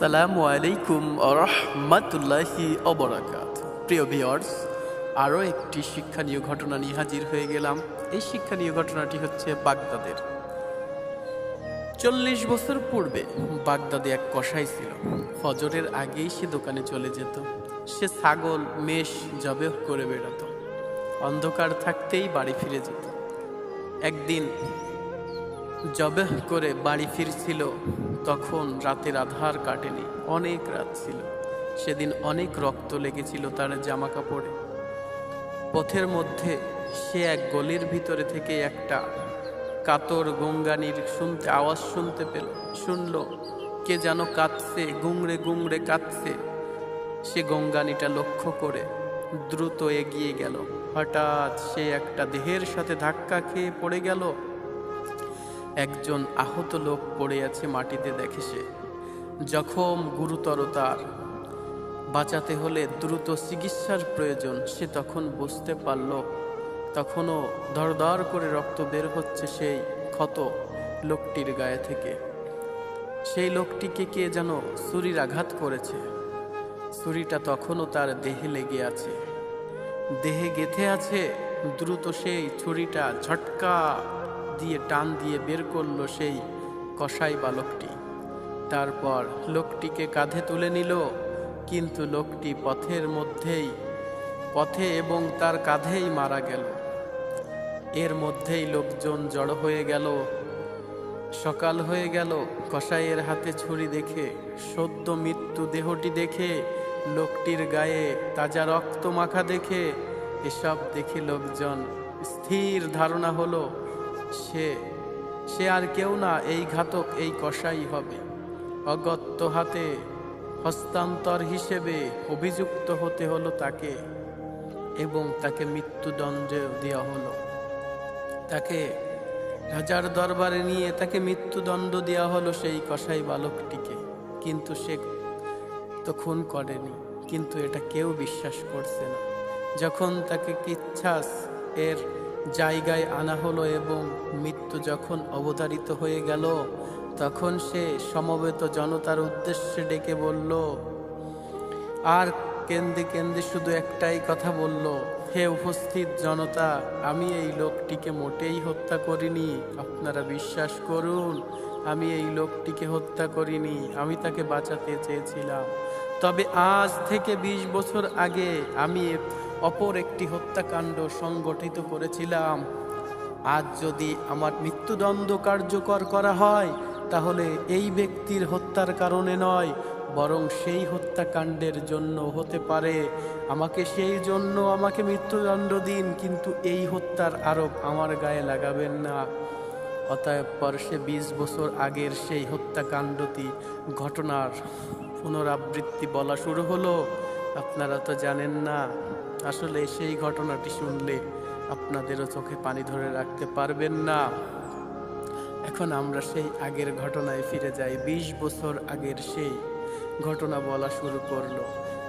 আসসালামু আলাইকুম আরহামাতুল্লাহি অবরাকাত। প্রিয় ভিওর্স আরও একটি শিক্ষণীয় ঘটনা নিয়ে হাজির হয়ে গেলাম। এই শিক্ষণীয় ঘটনাটি হচ্ছে বাগদাদের। চল্লিশ বছর পূর্বে বাগদাদে এক কষাই ছিল। ফজরের আগেই সে দোকানে চলে যেত। সে ছাগল, মেষ জবেহ করে বেড়াতো। অন্ধকার থাকতেই বাড়ি ফিরে যেত। একদিন জবেহ করে বাড়ি ফিরছিল তখন রাতের আধার কাটেনি, অনেক রাত ছিল। সেদিন অনেক রক্ত লেগেছিল তার জামা কাপড়ে পথের মধ্যে সে এক গলির ভিতরে থেকে একটা কাতর গঙ্গানির শুনতে, আওয়াজ শুনতে পেল। শুনল, কে যেন কাঁদছে গুংড়ে গুংড়ে কাঁদছে। সে গঙ্গানিটা লক্ষ্য করে দ্রুত এগিয়ে গেল। হঠাৎ সে একটা দেহের সাথে ধাক্কা খেয়ে পড়ে গেল। একজন আহত লোক পড়ে আছে মাটিতে, দেখে সে। জখম গুরুতর তার। বাঁচাতে হলে দ্রুত চিকিৎসার প্রয়োজন। সে তখন বুঝতে পারল, তখনও ধরধর করে রক্ত বের হচ্ছে সেই ক্ষত লোকটির গায়ে থেকে। সেই লোকটিকে কে যেন ছুরির আঘাত করেছে। ছুরিটা তখনও তার দেহে লেগে আছে। দেহে গেথে আছে, দ্রুত সেই ছুরিটা ঝটকা দিয়ে টান দিয়ে বের করল সেই কসাই বালকটি তারপর লোকটিকে কাঁধে তুলে নিল, কিন্তু লোকটি পথের মধ্যেই, পথে এবং তার কাঁধেই মারা গেল। এর মধ্যেই লোকজন জড়ো হয়ে গেল। সকাল হয়ে গেল। কসাইয়ের হাতে ছুরি দেখে, সদ্য মৃত্যু দেহটি দেখে, লোকটির গায়ে তাজা রক্ত মাখা দেখে, এসব দেখে লোকজন স্থির ধারণা হলো সে সে আর কেউ না এই ঘাতক, এই কসাই হবে। অগত্য হাতে হস্তান্তর হিসেবে অভিযুক্ত হতে হলো তাকে এবং তাকে মৃত্যুদণ্ড দেওয়া হলো। তাকে রাজার দরবারে নিয়ে তাকে মৃত্যুদণ্ড দেওয়া হলো সেই কসাই বালকটিকে। কিন্তু সে তো খুন করেনি, কিন্তু এটা কেউ বিশ্বাস করছে না। যখন তাকে কিচ্ছাস এর জায়গায় আনা হলো এবং মৃত্যু যখন অবতারিত হয়ে গেল, তখন সে সমবেত জনতার উদ্দেশ্যে ডেকে বলল, আর কেন্দ্রে কেন্দ্রে শুধু একটাই কথা বলল, হে উপস্থিত জনতা, আমি এই লোকটিকে মোটেই হত্যা করিনি। আপনারা বিশ্বাস করুন, আমি এই লোকটিকে হত্যা করিনি, আমি তাকে বাঁচাতে চেয়েছিলাম। তবে আজ থেকে ২০ বছর আগে আমি অপর একটি হত্যাকাণ্ড সংগঠিত করেছিলাম। আজ যদি আমার মৃত্যুদণ্ড কার্যকর করা হয়, তাহলে এই ব্যক্তির হত্যার কারণে নয়, বরং সেই হত্যাকাণ্ডের জন্য হতে পারে। আমাকে সেই জন্য আমাকে মৃত্যুদণ্ড দিন, কিন্তু এই হত্যার আরোপ আমার গায়ে লাগাবেন না। অতএব পর সে বিশ বছর আগের সেই হত্যাকাণ্ডটি ঘটনার পুনরাবৃত্তি বলা শুরু হলো। আপনারা তো জানেন না আসলে সেই ঘটনাটি শুনলে আপনাদেরও চোখে পানি ধরে রাখতে পারবেন না। এখন আমরা সেই আগের ঘটনায় ফিরে যাই। ২০ বছর আগের সেই ঘটনা বলা শুরু করল।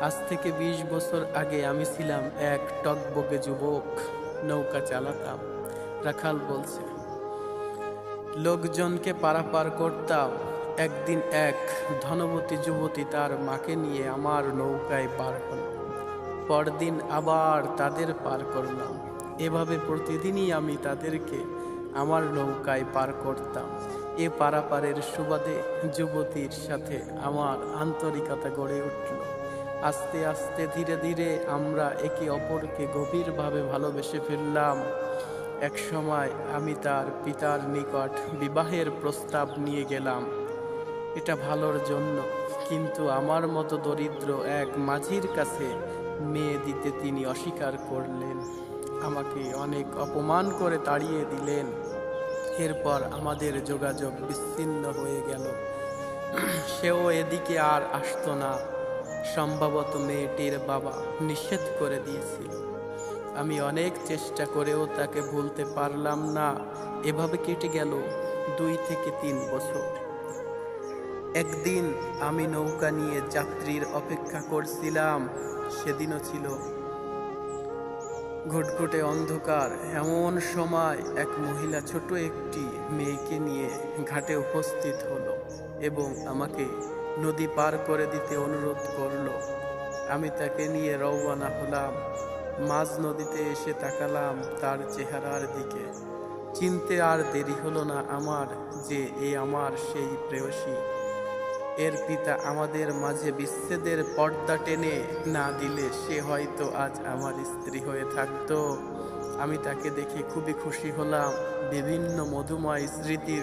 আজ থেকে ২০ বছর আগে আমি ছিলাম এক টকবকে যুবক। নৌকা চালাতাম। রাখাল বলছে, লোকজনকে পারাপার করতাম। একদিন এক ধনবতী যুবতী তার মাকে নিয়ে আমার নৌকায় পার হলো। পরদিন আবার তাদের পার করলাম। এভাবে প্রতিদিনই আমি তাদেরকে আমার নৌকায় পার করতাম। এ পারাপারের সুবাদে যুবতীর সাথে আমার আন্তরিকতা গড়ে উঠল। আস্তে আস্তে ধীরে ধীরে আমরা একে অপরকে গভীরভাবে ভালোবেসে ফেললাম। এক সময় আমি তার পিতার নিকট বিবাহের প্রস্তাব নিয়ে গেলাম। এটা ভালোর জন্য, কিন্তু আমার মতো দরিদ্র এক মাঝির কাছে মেয়ে দিতে তিনি অস্বীকার করলেন। আমাকে অনেক অপমান করে তাড়িয়ে দিলেন। এরপর আমাদের যোগাযোগ বিচ্ছিন্ন হয়ে গেল। সেও এদিকে আর আসতো না। সম্ভবত মেয়েটির বাবা নিষেধ করে দিয়েছিল। আমি অনেক চেষ্টা করেও তাকে ভুলতে পারলাম না। এভাবে কেটে গেল দুই থেকে তিন বছর। একদিন আমি নৌকা নিয়ে যাত্রীর অপেক্ষা করছিলাম। সেদিনও ছিল ঘুটঘুটে অন্ধকার। এমন সময় এক মহিলা ছোট একটি মেয়েকে নিয়ে ঘাটে উপস্থিত হলো এবং আমাকে নদী পার করে দিতে অনুরোধ করল। আমি তাকে নিয়ে রওয়ানা হলাম। মাঝ নদীতে এসে তাকালাম তার চেহারার দিকে। চিনতে আর দেরি হলো না আমার যে এ আমার সেই প্রেয়সী। এর পিতা আমাদের মাঝে বিচ্ছেদের পর্দা টেনে না দিলে সে হয়তো আজ আমার স্ত্রী হয়ে থাকতো। আমি তাকে দেখে খুবই খুশি হলাম। বিভিন্ন মধুময় স্মৃতির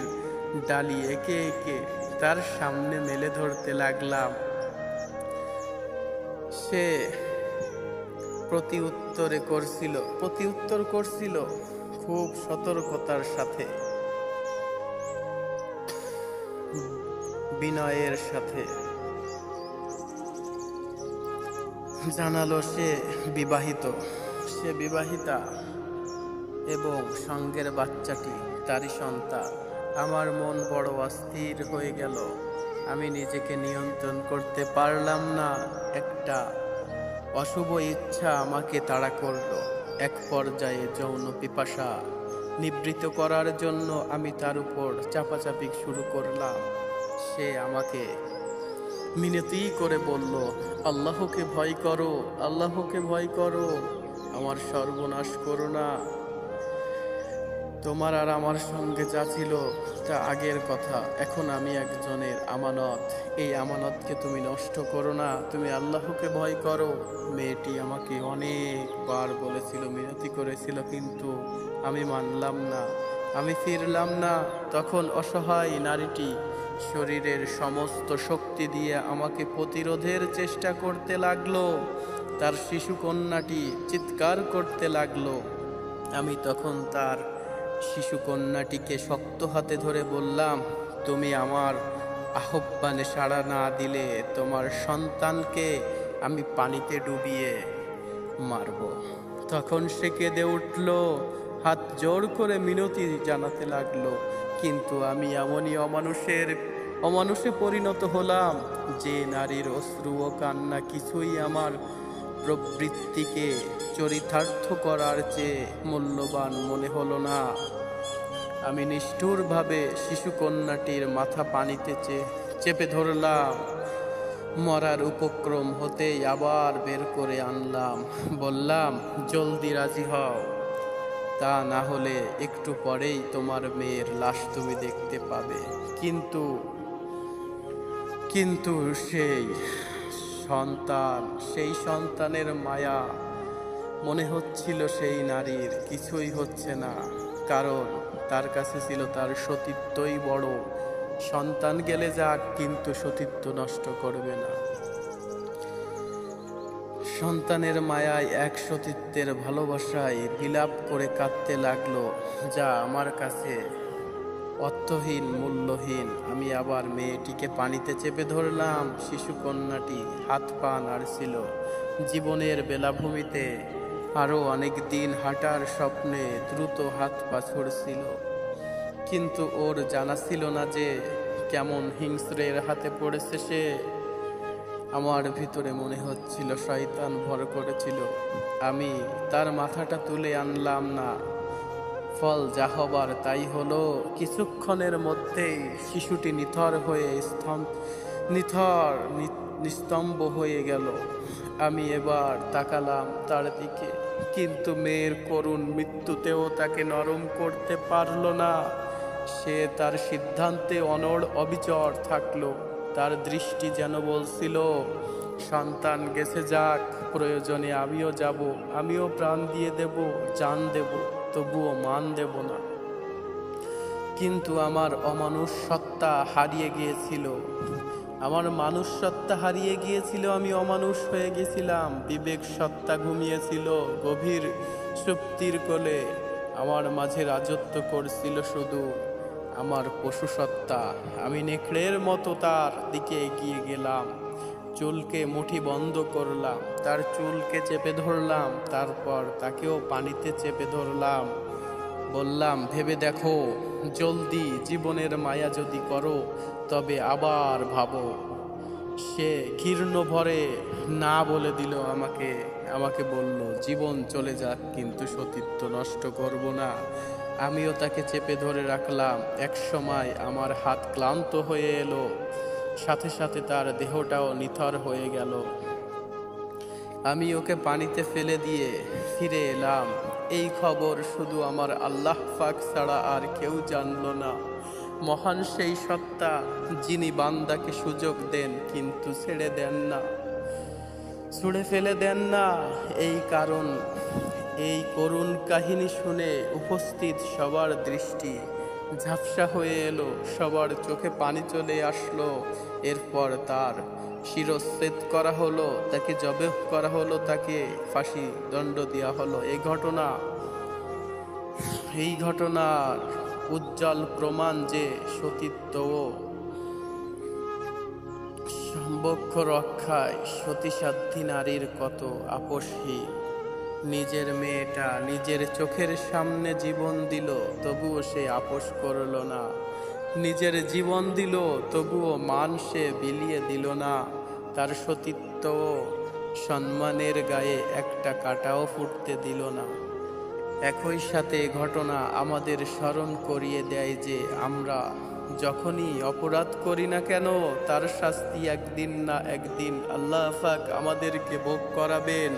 ডালি একে একে তার সামনে মেলে ধরতে লাগলাম। সে প্রতি উত্তরে করছিল প্রতি উত্তর করছিল খুব সতর্কতার সাথে। বিনয়ের সাথে। জানালো সে বিবাহিত। সে বিবাহিতা এবং সঙ্গের বাচ্চাটি, তারই সন্তান। আমার মন বড় অস্থির হয়ে গেল। আমি নিজেকে নিয়ন্ত্রণ করতে পারলাম না। একটা অশুভ ইচ্ছা আমাকে তাড়া করল। এক পর্যায়ে যৌন পিপাসা নিবৃত করার জন্য আমি তার উপর চাপাচাপি শুরু করলাম। সে আমাকে মিনতি করে বলল, আল্লাহকে ভয় করো, আল্লাহকে ভয় করো, আমার সর্বনাশ করো না। তোমার আর আমার সঙ্গে যা ছিল, তা আগের কথা। এখন আমি একজনের আমানত। এই আমানতকে তুমি নষ্ট করো না, তুমি আল্লাহকে ভয় করো। মেয়েটি আমাকে অনেকবার বলেছিল, মিনতি করেছিল, কিন্তু আমি মানলাম না। আমি ফিরলাম না। তখন অসহায় নারীটি শরীরের সমস্ত শক্তি দিয়ে আমাকে প্রতিরোধের চেষ্টা করতে লাগল। তার শিশু কন্যাটি চিৎকার করতে লাগল। আমি তখন তার শিশু কন্যাটিকে শক্ত হাতে ধরে বললাম, তুমি আমার আহ্বানে সাড়া না দিলে তোমার সন্তানকে আমি পানিতে ডুবিয়ে মারব। তখন সে কেঁদে উঠল, হাত জোর করে মিনতি জানাতে লাগল, কিন্তু আমি এমনই অমানুষের অমানুষে পরিণত হলাম। যে নারীর অশ্রু ও কান্না কিছুই আমার প্রবৃত্তিকে চরিতার্থ করার চেয়ে মূল্যবান মনে হলো না। আমি নিষ্ঠুরভাবে শিশুকন্যাটির মাথা পানিতে চেপে ধরলাম। মরার উপক্রম হতেই আবার বের করে আনলাম। বললাম, জলদি রাজি হও। তা না হলে একটু পরেই তোমার মেয়ের লাশ তুমি দেখতে পাবে। কিন্তু কিন্তু সেই সন্তান, সেই সন্তানের মায়া মনে হচ্ছিল সেই নারীর, কিছুই হচ্ছে না। কারণ তার কাছে ছিল তার সতীত্বই বড়। সন্তান গেলে যাক, কিন্তু সতীত্ব নষ্ট করবে না। সন্তানের মায়ায় এক সতীত্বের ভালোবাসায় বিলাপ করে কাঁদতে লাগল, যা আমার কাছে অর্থহীন, মূল্যহীন। আমি আবার মেয়েটিকে পানিতে চেপে ধরলাম। শিশু কন্যাটি হাত পা নাড়ছিল। জীবনের বেলাভূমিতে আরও অনেক দিন হাঁটার স্বপ্নে দ্রুত হাত পা ছড়ছিল। কিন্তু ওর জানা ছিল না যে কেমন হিংস্রের হাতে পড়েছে সে। আমার ভিতরে মনে হচ্ছিল শয়তান ভর করেছিল। আমি তার মাথাটা তুলে আনলাম না। ফল যা হবার তাই হলো। কিছুক্ষণের মধ্যেই শিশুটি নিথর হয়ে স্তম্ভ নিথর নিস্তম্ভ হয়ে গেল। আমি এবার তাকালাম তার দিকে। কিন্তু মেয়ের করুণ মৃত্যুতেও তাকে নরম করতে পারল না। সে তার সিদ্ধান্তে অনড় অবিচর থাকল। তার দৃষ্টি যেন বলছিল, সন্তান, গেছে যাক, প্রয়োজনে আমিও যাব। আমিও প্রাণ দিয়ে দেব, জান দেব। তবুও মান দেব না। কিন্তু আমার অমানুষ সত্তা হারিয়ে গিয়েছিল। আমার মানুষ সত্তা হারিয়ে গিয়েছিল, আমি অমানুষ হয়ে গেছিলাম। বিবেক সত্তা ঘুমিয়েছিল, গভীর সুপ্তির কোলে। আমার মাঝে রাজত্ব করছিল শুধু আমার পশু সত্তা আমি নেকড়ের মতো তার দিকে এগিয়ে গেলাম। চুলকে মুঠি বন্ধ করলাম, তার চুলকে চেপে ধরলাম, তারপর তাকেও পানিতে চেপে ধরলাম। বললাম, ভেবে দেখো, জলদি জীবনের মায়া যদি করো, তবে আবার ভাবো। সে ঘৃণ্য ভরে না বলে দিল আমাকে আমাকে বলল, জীবন চলে যাক, কিন্তু সতীত্ব নষ্ট করব না। আমিও তাকে চেপে ধরে রাখলাম। এক সময় আমার হাত ক্লান্ত হয়ে এলো। সাথে সাথে তার দেহটাও নিথর হয়ে গেল। আমি ওকে পানিতে ফেলে দিয়ে ফিরে এলাম। এই খবর শুধু আমার আল্লাহ পাক ছাড়া আর কেউ জানল না। মহান সেই সত্তা, যিনি বান্দাকে সুযোগ দেন কিন্তু ছেড়ে দেন না। ছুঁড়ে ফেলে দেন না। এই কারণ, এই করুণ কাহিনী শুনে উপস্থিত সবার দৃষ্টি ঝাপসা হয়ে এলো, সবার চোখে পানি চলে আসলো। এরপর তার শিরচ্ছেদ করা হলো, তাকে জবে করা হলো, তাকে ফাঁসি দণ্ড দেওয়া হলো। এই ঘটনা, এই ঘটনার উজ্জ্বল প্রমাণ যে সতীত্ব ও সম্বক্ষ রক্ষায় সতীসাধ্যী নারীর কত আপোষহীন নিজের মেয়েটা নিজের চোখের সামনে জীবন দিল, তবুও সে আপোষ করল না। নিজের জীবন দিল, তবুও মান সে বিলিয়ে দিল না। তার সতীত্ব সম্মানের গায়ে একটা কাটাও ফুটতে দিল না। একই সাথে ঘটনা আমাদের স্মরণ করিয়ে দেয় যে আমরা যখনই অপরাধ করি না কেন, তার শাস্তি একদিন না একদিন আল্লাহ আমাদেরকে ভোগ করাবেন।